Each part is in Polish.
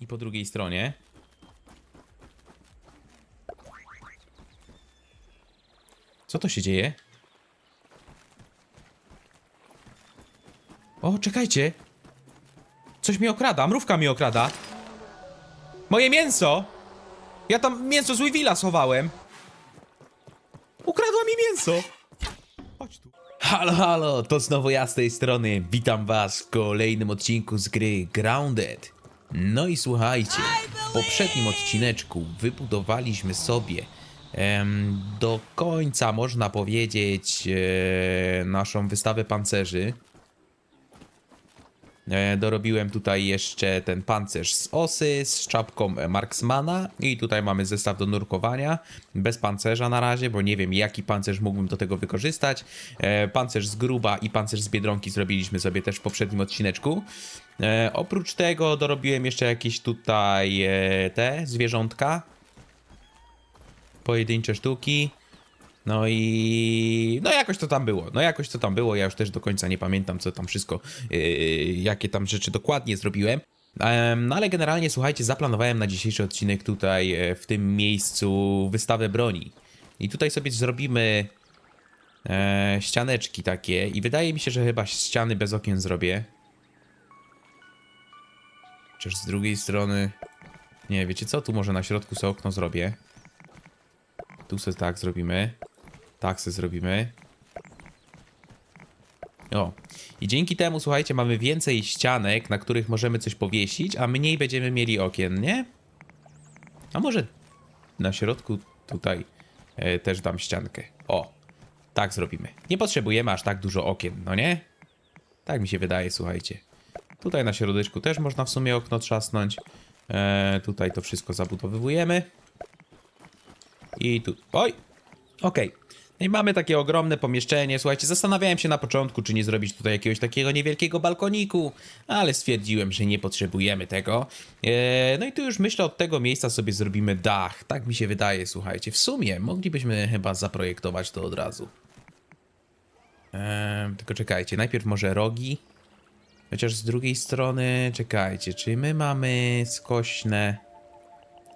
I po drugiej stronie. Co to się dzieje? O, czekajcie. Coś mnie okrada, mrówka mnie okrada. Moje mięso! Ja tam mięso z Weevila schowałem. Ukradła mi mięso. Chodź tu. Halo, halo, to znowu ja z tej strony. Witam was w kolejnym odcinku z gry Grounded. No i słuchajcie, w poprzednim odcineczku wybudowaliśmy sobie em, do końca, można powiedzieć, e, naszą wystawę pancerzy. E, Dorobiłem tutaj jeszcze ten pancerz z osy, z czapką Marksmana i tutaj mamy zestaw do nurkowania, bez pancerza na razie, bo nie wiem jaki pancerz mógłbym do tego wykorzystać. E, Pancerz z gruba i pancerz z biedronki zrobiliśmy sobie też w poprzednim odcineczku. E, Oprócz tego dorobiłem jeszcze jakieś tutaj e, te zwierzątka, pojedyncze sztuki. No i no jakoś to tam było. No jakoś to tam było. Ja już też do końca nie pamiętam, co tam wszystko, yy, jakie tam rzeczy dokładnie zrobiłem. Em, No ale generalnie słuchajcie, zaplanowałem na dzisiejszy odcinek tutaj e, w tym miejscu wystawę broni. I tutaj sobie zrobimy e, ścianeczki takie i wydaje mi się, że chyba ściany bez okien zrobię. Chociaż z drugiej strony... Nie, wiecie co? Tu może na środku sobie okno zrobię. Tu sobie tak zrobimy. Tak sobie zrobimy. O. I dzięki temu, słuchajcie, mamy więcej ścianek, na których możemy coś powiesić, a mniej będziemy mieli okien, nie? A może na środku tutaj e, też dam ściankę. O. Tak zrobimy. Nie potrzebujemy aż tak dużo okien, no nie? Tak mi się wydaje, słuchajcie. Tutaj na środeczku też można w sumie okno trzasnąć. E, tutaj to wszystko zabudowywujemy. I tu. Oj! Okej. No i mamy takie ogromne pomieszczenie. Słuchajcie, zastanawiałem się na początku, czy nie zrobić tutaj jakiegoś takiego niewielkiego balkoniku, ale stwierdziłem, że nie potrzebujemy tego. Eee, no i tu już myślę, od tego miejsca sobie zrobimy dach. Tak mi się wydaje, słuchajcie. W sumie moglibyśmy chyba zaprojektować to od razu. Eee, tylko czekajcie, najpierw może rogi. Chociaż z drugiej strony, czekajcie, czy my mamy skośne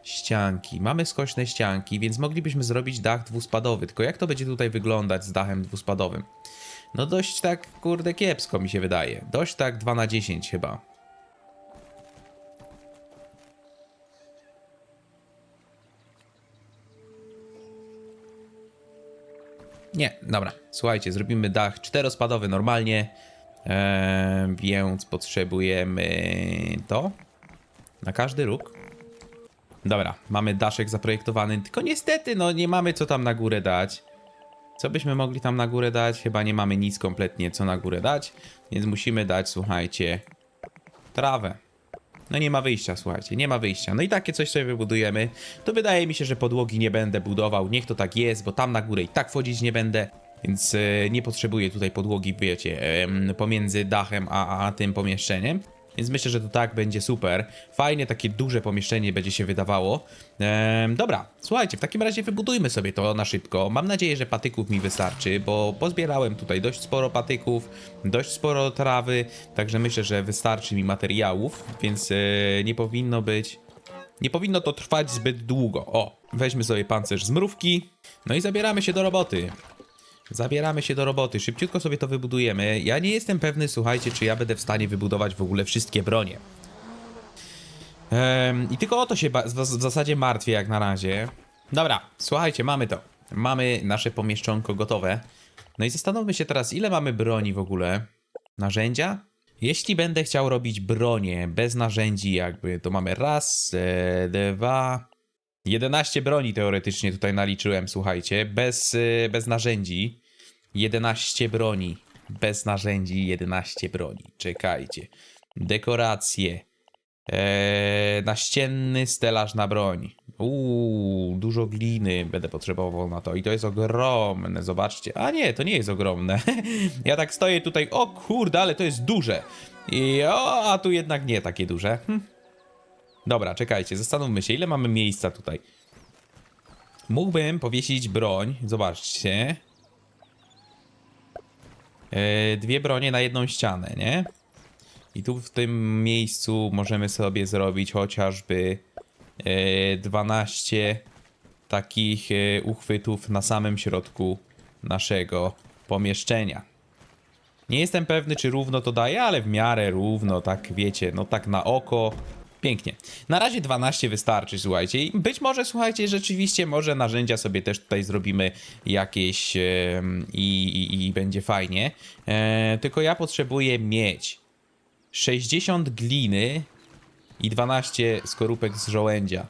ścianki. Mamy skośne ścianki, więc moglibyśmy zrobić dach dwuspadowy. Tylko jak to będzie tutaj wyglądać z dachem dwuspadowym? No dość tak, kurde, kiepsko mi się wydaje. Dość tak 2 na 10 chyba. Nie, dobra. Słuchajcie, zrobimy dach czterospadowy normalnie. Eee, więc potrzebujemy to na każdy róg. Dobra, mamy daszek zaprojektowany, tylko niestety, no nie mamy co tam na górę dać. Co byśmy mogli tam na górę dać? Chyba nie mamy nic kompletnie co na górę dać, więc musimy dać, słuchajcie, trawę. No nie ma wyjścia, słuchajcie, nie ma wyjścia. No i takie coś sobie wybudujemy. To wydaje mi się, że podłogi nie będę budował. Niech to tak jest, bo tam na górę i tak wchodzić nie będę. Więc e, nie potrzebuję tutaj podłogi, wiecie, em, pomiędzy dachem a, a tym pomieszczeniem. Więc myślę, że to tak będzie super. Fajnie, takie duże pomieszczenie będzie się wydawało. Ehm, dobra, słuchajcie, w takim razie wybudujmy sobie to na szybko. Mam nadzieję, że patyków mi wystarczy, bo pozbierałem tutaj dość sporo patyków, dość sporo trawy, także myślę, że wystarczy mi materiałów, więc e, nie powinno być... Nie powinno to trwać zbyt długo. O, weźmy sobie pancerz z mrówki, no i zabieramy się do roboty. Zabieramy się do roboty, szybciutko sobie to wybudujemy. Ja nie jestem pewny, słuchajcie, czy ja będę w stanie wybudować w ogóle wszystkie bronie. Ehm, I tylko o to się w, zasadzie martwię jak na razie. Dobra, słuchajcie, mamy to. Mamy nasze pomieszczonko gotowe. No i zastanówmy się teraz, ile mamy broni w ogóle. Narzędzia? Jeśli będę chciał robić bronię bez narzędzi jakby, to mamy raz, e, dwa, 11 broni teoretycznie tutaj naliczyłem, słuchajcie, bez, y, bez narzędzi. 11 broni, bez narzędzi, 11 broni. Czekajcie. Dekoracje. Eee, naścienny stelaż na broń. Uuu, dużo gliny będę potrzebował na to. I to jest ogromne, zobaczcie. A nie, to nie jest ogromne. ja tak stoję tutaj, o kurde, ale to jest duże. I o, a tu jednak nie takie duże. Hm. Dobra, czekajcie, zastanówmy się, ile mamy miejsca tutaj. Mógłbym powiesić broń, zobaczcie. Yy, dwie bronie na jedną ścianę, nie? I tu w tym miejscu możemy sobie zrobić chociażby e, 12 takich e, uchwytów na samym środku naszego pomieszczenia. Nie jestem pewny, czy równo to daje, ale w miarę równo, tak wiecie, no tak na oko. Pięknie. Na razie 12 wystarczy, słuchajcie. Być może, słuchajcie, rzeczywiście może narzędzia sobie też tutaj zrobimy jakieś em, i, i, będzie fajnie. E, tylko ja potrzebuję mieć 60 gliny i 12 skorupek z żołędzia.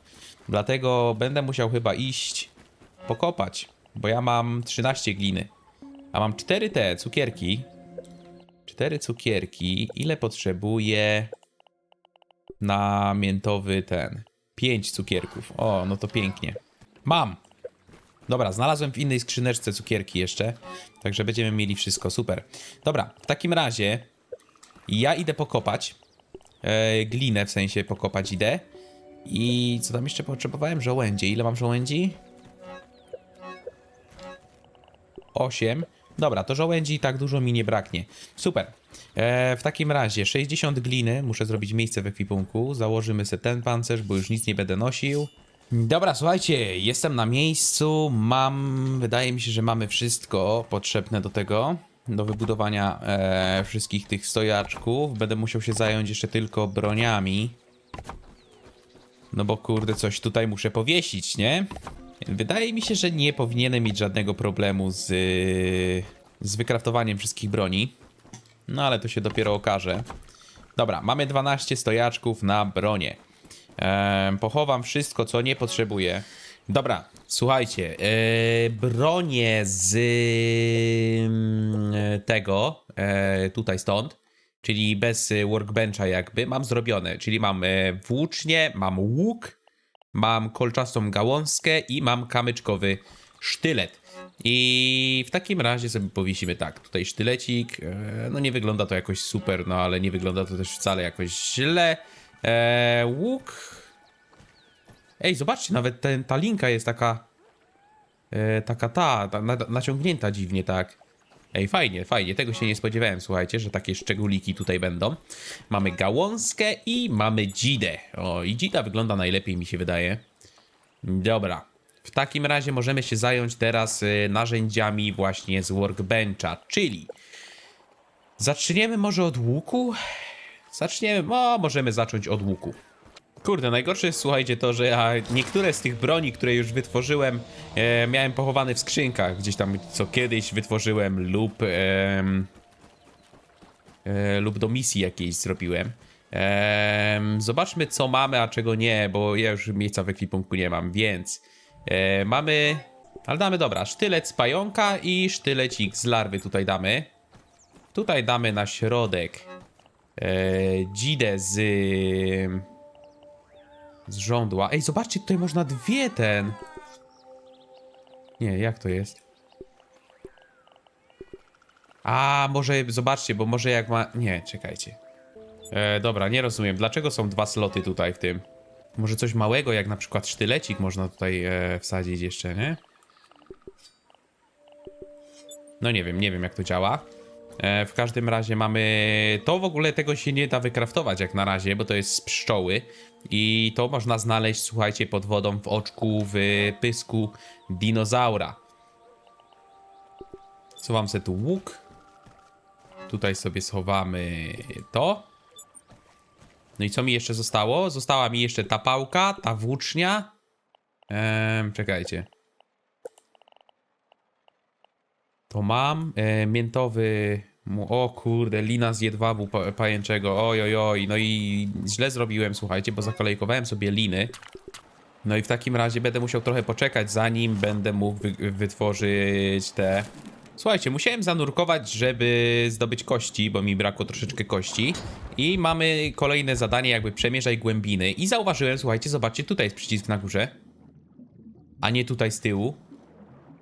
Dlatego będę musiał chyba iść pokopać, bo ja mam 13 gliny. A mam 4 te cukierki. 4 cukierki. Ile potrzebuję na miętowy ten? 5 cukierków. O, no to pięknie. Mam! Dobra, znalazłem w innej skrzyneczce cukierki jeszcze, także będziemy mieli wszystko, super. Dobra, w takim razie ja idę pokopać. E, glinę w sensie pokopać idę. I co tam jeszcze potrzebowałem? Żołędzie. Ile mam żołędzi? 8. Dobra, to żołędzi tak dużo mi nie braknie. Super. E, w takim razie 60 gliny, muszę zrobić miejsce w ekwipunku. Założymy sobie ten pancerz, bo już nic nie będę nosił. Dobra, słuchajcie, jestem na miejscu. Mam, wydaje mi się, że mamy wszystko potrzebne do tego. Do wybudowania e, wszystkich tych stojaczków. Będę musiał się zająć jeszcze tylko broniami. No bo kurde, coś tutaj muszę powiesić, nie? Wydaje mi się, że nie powinienem mieć żadnego problemu z, z wykraftowaniem wszystkich broni. No ale to się dopiero okaże. Dobra, mamy 12 stojaczków na bronię. Ehm, pochowam wszystko, co nie potrzebuję. Dobra, słuchajcie, e, bronię z mm, tego, e, tutaj stąd, czyli bez workbencha jakby, mam zrobione. Czyli mam e, włócznie, mam łuk, mam kolczastą gałązkę i mam kamyczkowy sztylet. I w takim razie sobie powiesimy tak, tutaj sztylecik, e, no nie wygląda to jakoś super, no ale nie wygląda to też wcale jakoś źle. E, łuk... Ej, zobaczcie, nawet ten, ta linka jest taka... E, taka ta, ta na, naciągnięta dziwnie tak. Ej, fajnie, fajnie, tego się nie spodziewałem, słuchajcie, że takie szczególiki tutaj będą. Mamy gałązkę i mamy dzidę. O, i dzida wygląda najlepiej, mi się wydaje. Dobra. W takim razie możemy się zająć teraz y, narzędziami właśnie z workbencha, czyli zaczniemy może od łuku? Zaczniemy, o, możemy zacząć od łuku. Kurde, najgorsze jest, słuchajcie, to, że ja niektóre z tych broni, które już wytworzyłem, e, miałem pochowane w skrzynkach, gdzieś tam, co kiedyś wytworzyłem lub, em, e, lub do misji jakiejś zrobiłem. Em, zobaczmy, co mamy, a czego nie, bo ja już miejsca w ekwipunku nie mam, więc e, mamy, ale damy, dobra, sztylet z pająka i sztylecik z larwy tutaj damy. Tutaj damy na środek e, dzidę z z żądła. Ej, zobaczcie, tutaj można dwie ten. Nie, jak to jest? A, może, zobaczcie, bo może jak ma... Nie, czekajcie. E, dobra, nie rozumiem. Dlaczego są dwa sloty tutaj w tym? Może coś małego, jak na przykład sztylecik można tutaj e, wsadzić jeszcze, nie? No nie wiem, nie wiem jak to działa. E, w każdym razie mamy... To w ogóle tego się nie da wykraftować jak na razie, bo to jest z pszczoły. I to można znaleźć, słuchajcie, pod wodą w oczku, w pysku dinozaura. Schowam sobie tu łuk. Tutaj sobie schowamy to. No i co mi jeszcze zostało? Została mi jeszcze ta pałka, ta włócznia. Ehm, czekajcie. To mam. E, miętowy. O kurde, lina z jedwabu pa pajęczego. Oj, oj, oj. No i źle zrobiłem, słuchajcie, bo zakolejkowałem sobie liny. No i w takim razie będę musiał trochę poczekać, zanim będę mógł wy wytworzyć te. Słuchajcie, musiałem zanurkować, żeby zdobyć kości, bo mi brakło troszeczkę kości. I mamy kolejne zadanie, jakby przemierzaj głębiny. I zauważyłem, słuchajcie, zobaczcie, tutaj jest przycisk na górze. A nie tutaj z tyłu.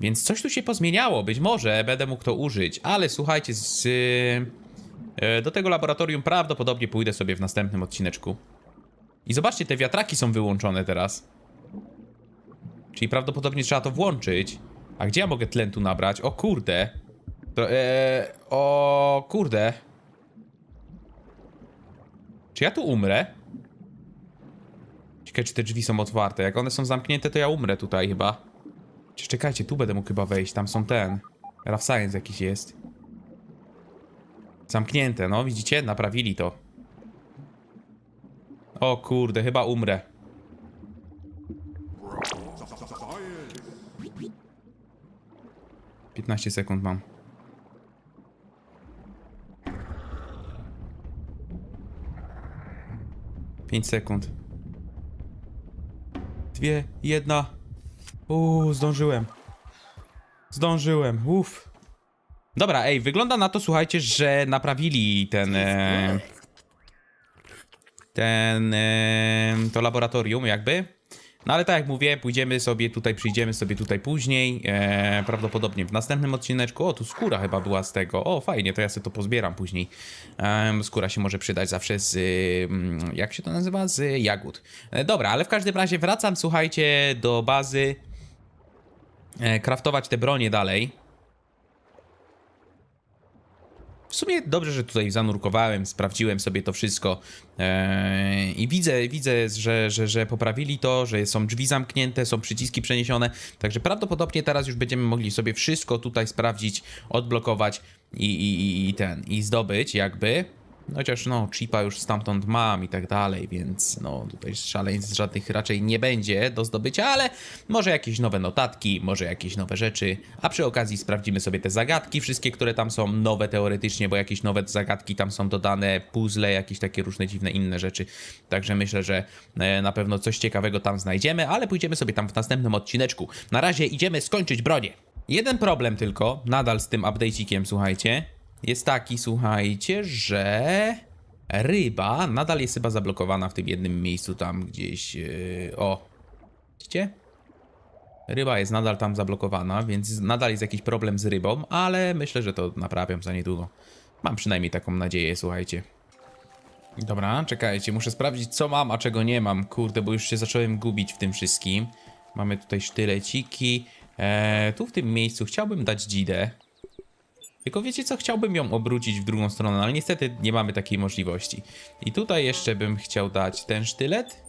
Więc coś tu się pozmieniało, być może będę mógł to użyć, ale słuchajcie, z, e, do tego laboratorium prawdopodobnie pójdę sobie w następnym odcineczku. I zobaczcie, te wiatraki są wyłączone teraz. Czyli prawdopodobnie trzeba to włączyć. A gdzie ja mogę tlen tu nabrać? O kurde. To, e, o kurde. Czy ja tu umrę? Ciekawe, czy te drzwi są otwarte. Jak one są zamknięte, to ja umrę tutaj chyba. Czekajcie, tu będę mógł chyba wejść. Tam są ten. Rough Science jakiś jest. Zamknięte, no widzicie? Naprawili to. O kurde, chyba umrę. Piętnaście sekund mam. Pięć sekund. Dwie, jedna. Uuu, zdążyłem. Zdążyłem, uff. Dobra, ej, wygląda na to, słuchajcie, że naprawili ten... E, ten... E, to laboratorium jakby. No ale tak jak mówię, pójdziemy sobie tutaj, przyjdziemy sobie tutaj później. E, prawdopodobnie w następnym odcineczku. O, tu skóra chyba była z tego. O, fajnie, to ja sobie to pozbieram później. E, skóra się może przydać zawsze z... mm, jak się to nazywa? Z jagód. E, dobra, ale w każdym razie wracam, słuchajcie, do bazy. E, kraftować te bronie dalej. W sumie dobrze, że tutaj zanurkowałem, sprawdziłem sobie to wszystko eee, i widzę, widzę że, że, że poprawili to, że są drzwi zamknięte, są przyciski przeniesione, także prawdopodobnie teraz już będziemy mogli sobie wszystko tutaj sprawdzić, odblokować i, i- i ten, i zdobyć jakby. Chociaż no, chipa już stamtąd mam i tak dalej, więc no tutaj szaleństw żadnych raczej nie będzie do zdobycia, ale może jakieś nowe notatki, może jakieś nowe rzeczy, a przy okazji sprawdzimy sobie te zagadki, wszystkie, które tam są nowe teoretycznie, bo jakieś nowe zagadki tam są dodane, puzzle, jakieś takie różne dziwne inne rzeczy, także myślę, że e, na pewno coś ciekawego tam znajdziemy, ale pójdziemy sobie tam w następnym odcineczku. Na razie idziemy skończyć bronię. Jeden problem tylko, nadal z tym update'ikiem, słuchajcie, jest taki, słuchajcie, że ryba nadal jest chyba zablokowana w tym jednym miejscu tam gdzieś. Yy, o, widzicie? Ryba jest nadal tam zablokowana, więc nadal jest jakiś problem z rybą, ale myślę, że to naprawiam za niedługo. Mam przynajmniej taką nadzieję, słuchajcie. Dobra, czekajcie, muszę sprawdzić co mam, a czego nie mam. Kurde, bo już się zacząłem gubić w tym wszystkim. Mamy tutaj sztyleciki. Eee, tu w tym miejscu chciałbym dać dzidę. Tylko wiecie co, chciałbym ją obrócić w drugą stronę, ale niestety nie mamy takiej możliwości. I tutaj jeszcze bym chciał dać ten sztylet.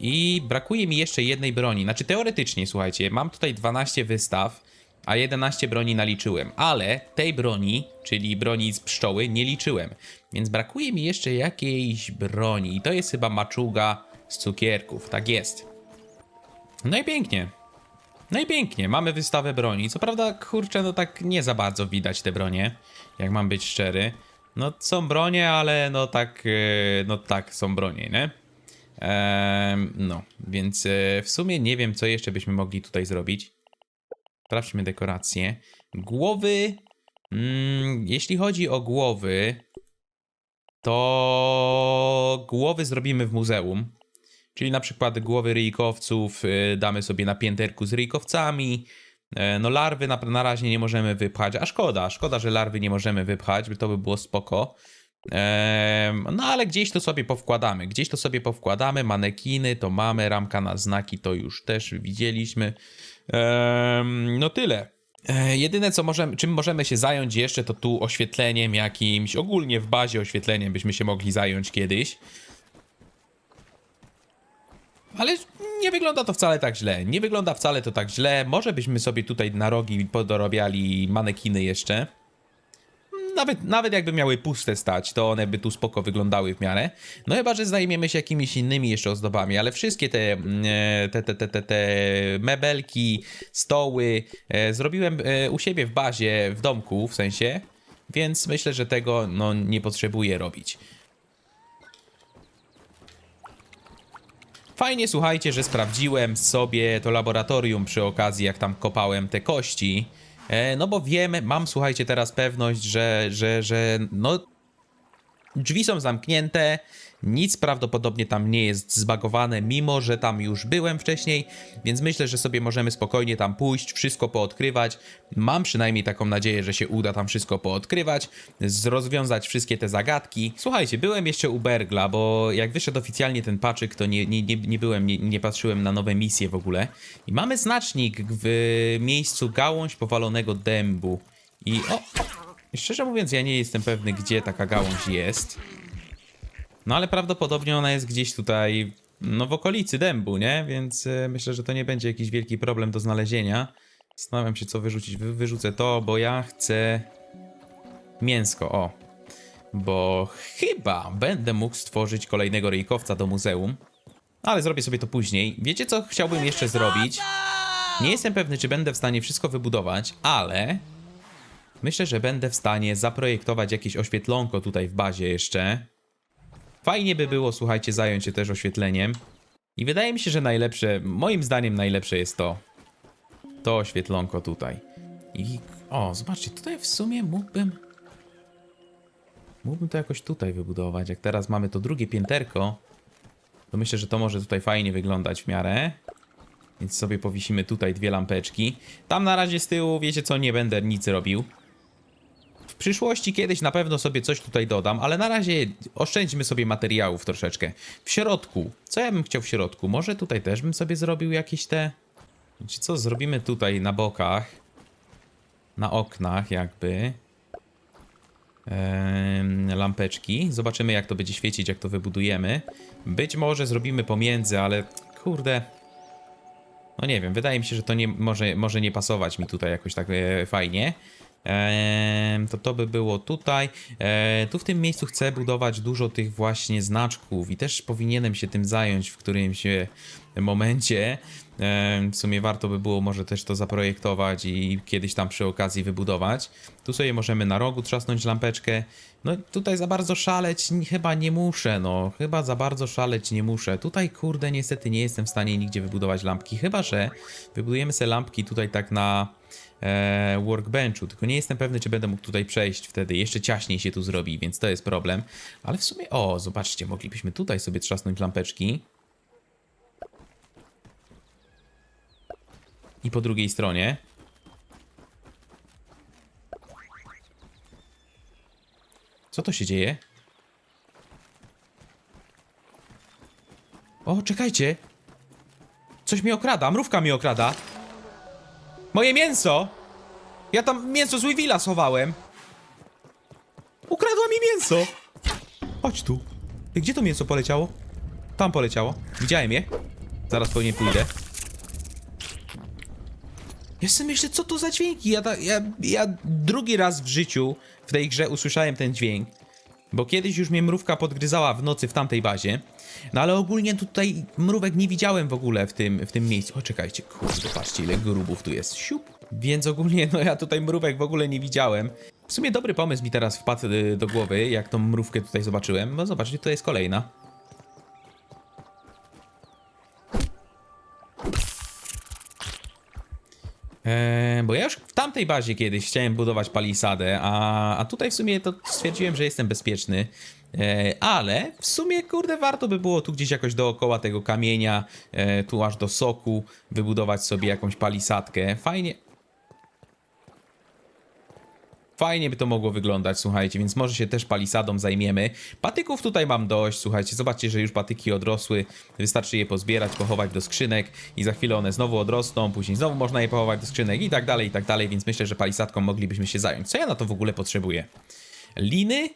I brakuje mi jeszcze jednej broni. Znaczy teoretycznie, słuchajcie, mam tutaj 12 wystaw, a 11 broni naliczyłem. Ale tej broni, czyli broni z pszczoły, nie liczyłem. Więc brakuje mi jeszcze jakiejś broni. I to jest chyba maczuga z cukierków. Tak jest. No i pięknie. No mamy wystawę broni. Co prawda, kurczę, no tak nie za bardzo widać te bronie, jak mam być szczery. No są bronie, ale no tak, e, no tak, są bronie, nie? Ehm, no, więc e, w sumie nie wiem, co jeszcze byśmy mogli tutaj zrobić. Sprawdźmy dekoracje. Głowy. Mm, jeśli chodzi o głowy, to głowy zrobimy w muzeum. Czyli na przykład głowy ryjkowców y, damy sobie na pięterku z ryjkowcami. E, No larwy na, na razie nie możemy wypchać, a szkoda, szkoda, że larwy nie możemy wypchać, by to by było spoko. Em, No ale gdzieś to sobie powkładamy, gdzieś to sobie powkładamy, manekiny to mamy, ramka na znaki to już też widzieliśmy. Em, No tyle. E, Jedyne co możemy, czym możemy się zająć jeszcze to tu oświetleniem jakimś, ogólnie w bazie oświetleniem byśmy się mogli zająć kiedyś. Ale nie wygląda to wcale tak źle. Nie wygląda wcale to tak źle. Może byśmy sobie tutaj na rogi podorobiali manekiny jeszcze. Nawet, nawet jakby miały puste stać, to one by tu spoko wyglądały w miarę. No chyba, że zajmiemy się jakimiś innymi jeszcze ozdobami, ale wszystkie te, mm, e, te, te, te, te, te mebelki, stoły e, zrobiłem e, u siebie w bazie, w domku w sensie, więc myślę, że tego no, nie potrzebuję robić. Fajnie, słuchajcie, że sprawdziłem sobie to laboratorium przy okazji, jak tam kopałem te kości. E, no bo wiem, mam, słuchajcie, teraz pewność, że, że, że no drzwi są zamknięte, nic prawdopodobnie tam nie jest zbagowane, mimo że tam już byłem wcześniej, więc myślę, że sobie możemy spokojnie tam pójść, wszystko poodkrywać. Mam przynajmniej taką nadzieję, że się uda tam wszystko poodkrywać, rozwiązać wszystkie te zagadki. Słuchajcie, byłem jeszcze u Bergla, bo jak wyszedł oficjalnie ten paczyk, to nie, nie, nie, nie byłem, nie, nie patrzyłem na nowe misje w ogóle. I mamy znacznik w miejscu gałąź powalonego dębu. I o, szczerze mówiąc, ja nie jestem pewny, gdzie taka gałąź jest. No ale prawdopodobnie ona jest gdzieś tutaj, no w okolicy dębu, nie? Więc e, myślę, że to nie będzie jakiś wielki problem do znalezienia. Zastanawiam się, co wyrzucić. Wy, wyrzucę to, bo ja chcę mięsko, o. Bo chyba będę mógł stworzyć kolejnego ryjkowca do muzeum. Ale zrobię sobie to później. Wiecie, co chciałbym jeszcze zrobić? Nie jestem pewny, czy będę w stanie wszystko wybudować, ale myślę, że będę w stanie zaprojektować jakieś oświetlonko tutaj w bazie jeszcze. Fajnie by było, słuchajcie, zająć się też oświetleniem. I wydaje mi się, że najlepsze, moim zdaniem najlepsze jest to. To oświetlonko tutaj. I o, zobaczcie, tutaj w sumie mógłbym. Mógłbym to jakoś tutaj wybudować. Jak teraz mamy to drugie pięterko, to myślę, że to może tutaj fajnie wyglądać w miarę. Więc sobie powisimy tutaj dwie lampeczki. Tam na razie z tyłu, wiecie co, nie będę nic robił. Przyszłości kiedyś na pewno sobie coś tutaj dodam, ale na razie oszczędźmy sobie materiałów troszeczkę. W środku, co ja bym chciał w środku? Może tutaj też bym sobie zrobił jakieś te... Czy co zrobimy tutaj na bokach? Na oknach jakby. Lampeczki. Zobaczymy jak to będzie świecić, jak to wybudujemy. Być może zrobimy pomiędzy, ale kurde... No nie wiem, wydaje mi się, że to nie, może, może nie pasować mi tutaj jakoś tak e, fajnie. To to by było tutaj. Eee, tu w tym miejscu chcę budować dużo tych właśnie znaczków i też powinienem się tym zająć w którymś e, momencie. W sumie warto by było może też to zaprojektować i kiedyś tam przy okazji wybudować. Tu sobie możemy na rogu trzasnąć lampeczkę. No tutaj za bardzo szaleć chyba nie muszę, no. Chyba za bardzo szaleć nie muszę. Tutaj kurde niestety nie jestem w stanie nigdzie wybudować lampki. Chyba, że wybudujemy sobie lampki tutaj tak na e, workbenchu, tylko nie jestem pewny, czy będę mógł tutaj przejść wtedy. Jeszcze ciaśniej się tu zrobi, więc to jest problem. Ale w sumie, o, zobaczcie, moglibyśmy tutaj sobie trzasnąć lampeczki. I po drugiej stronie. Co to się dzieje? O, czekajcie. Coś mnie okrada, mrówka mnie okrada. Moje mięso! Ja tam mięso z Weevila schowałem. Ukradła mi mięso! Chodź tu. Gdzie to mięso poleciało? Tam poleciało. Widziałem je. Zaraz pewnie pójdę. Jestem myślę, co to za dźwięki? Ja, ta, ja, ja drugi raz w życiu w tej grze usłyszałem ten dźwięk. Bo kiedyś już mnie mrówka podgryzała w nocy w tamtej bazie. No ale ogólnie tutaj mrówek nie widziałem w ogóle w tym, w tym miejscu. O, czekajcie, kurde, patrzcie ile grubów tu jest. Siup. Więc ogólnie, no ja tutaj mrówek w ogóle nie widziałem. W sumie dobry pomysł mi teraz wpadł y, do głowy, jak tą mrówkę tutaj zobaczyłem. No zobaczcie, to jest kolejna. Eee, bo ja już w tamtej bazie kiedyś chciałem budować palisadę, a, a tutaj w sumie to stwierdziłem, że jestem bezpieczny. Eee, ale w sumie, kurde, warto by było tu gdzieś jakoś dookoła tego kamienia, e, tu aż do soku, wybudować sobie jakąś palisadkę. Fajnie. Fajnie by to mogło wyglądać, słuchajcie, więc może się też palisadą zajmiemy. Patyków tutaj mam dość, słuchajcie, zobaczcie, że już patyki odrosły. Wystarczy je pozbierać, pochować do skrzynek i za chwilę one znowu odrosną, później znowu można je pochować do skrzynek i tak dalej, i tak dalej, więc myślę, że palisadką moglibyśmy się zająć. Co ja na to w ogóle potrzebuję? Liny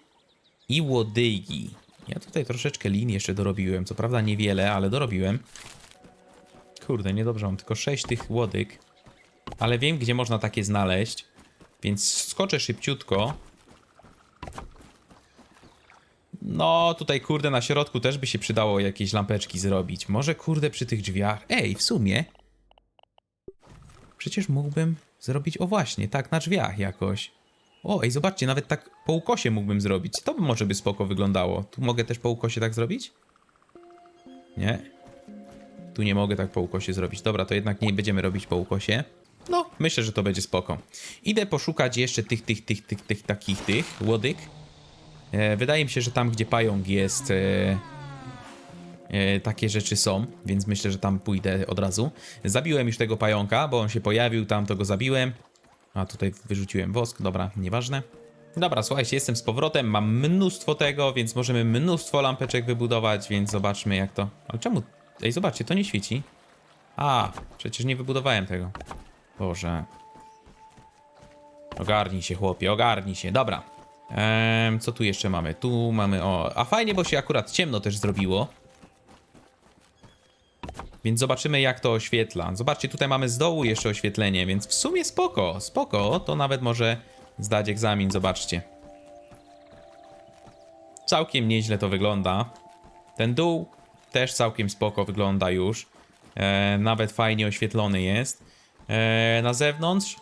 i łodygi. Ja tutaj troszeczkę lin jeszcze dorobiłem, co prawda niewiele, ale dorobiłem. Kurde, niedobrze, mam tylko 6 tych łodyg. Ale wiem, gdzie można takie znaleźć. Więc skoczę szybciutko. No, tutaj kurde na środku też by się przydało jakieś lampeczki zrobić. Może kurde przy tych drzwiach. Ej, w sumie. Przecież mógłbym zrobić, o właśnie, tak na drzwiach jakoś. O, ej, zobaczcie, nawet tak po ukosie mógłbym zrobić. To by może by spoko wyglądało. Tu mogę też po ukosie tak zrobić? Nie? Tu nie mogę tak po ukosie zrobić. Dobra, to jednak nie będziemy robić po ukosie. No, myślę, że to będzie spoko. Idę poszukać jeszcze tych, tych, tych, tych, tych takich, tych łodyg. E, wydaje mi się, że tam, gdzie pająk jest, e, e, takie rzeczy są, więc myślę, że tam pójdę od razu. Zabiłem już tego pająka, bo on się pojawił, tam to go zabiłem. A tutaj wyrzuciłem wosk, dobra, nieważne. Dobra, słuchajcie, jestem z powrotem, mam mnóstwo tego, więc możemy mnóstwo lampeczek wybudować, więc zobaczmy jak to... Ale czemu... Ej, zobaczcie, to nie świeci. A, przecież nie wybudowałem tego. Boże. Ogarnij się, chłopie, ogarnij się. Dobra. Em, co tu jeszcze mamy? Tu mamy, o, a fajnie, bo się akurat ciemno też zrobiło. Więc zobaczymy jak to oświetla. Zobaczcie, tutaj mamy z dołu jeszcze oświetlenie, więc w sumie spoko, spoko. To nawet może zdać egzamin, zobaczcie. Całkiem nieźle to wygląda. Ten dół też całkiem spoko wygląda już. E, nawet fajnie oświetlony jest. E, na zewnątrz,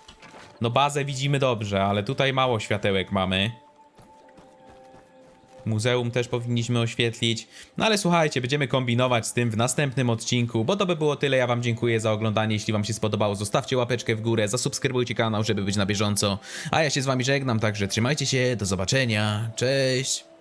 no bazę widzimy dobrze, ale tutaj mało światełek mamy. Muzeum też powinniśmy oświetlić. No ale słuchajcie, będziemy kombinować z tym w następnym odcinku, bo to by było tyle. Ja wam dziękuję za oglądanie. Jeśli wam się spodobało, zostawcie łapeczkę w górę, zasubskrybujcie kanał, żeby być na bieżąco. A ja się z wami żegnam, także trzymajcie się, do zobaczenia. Cześć!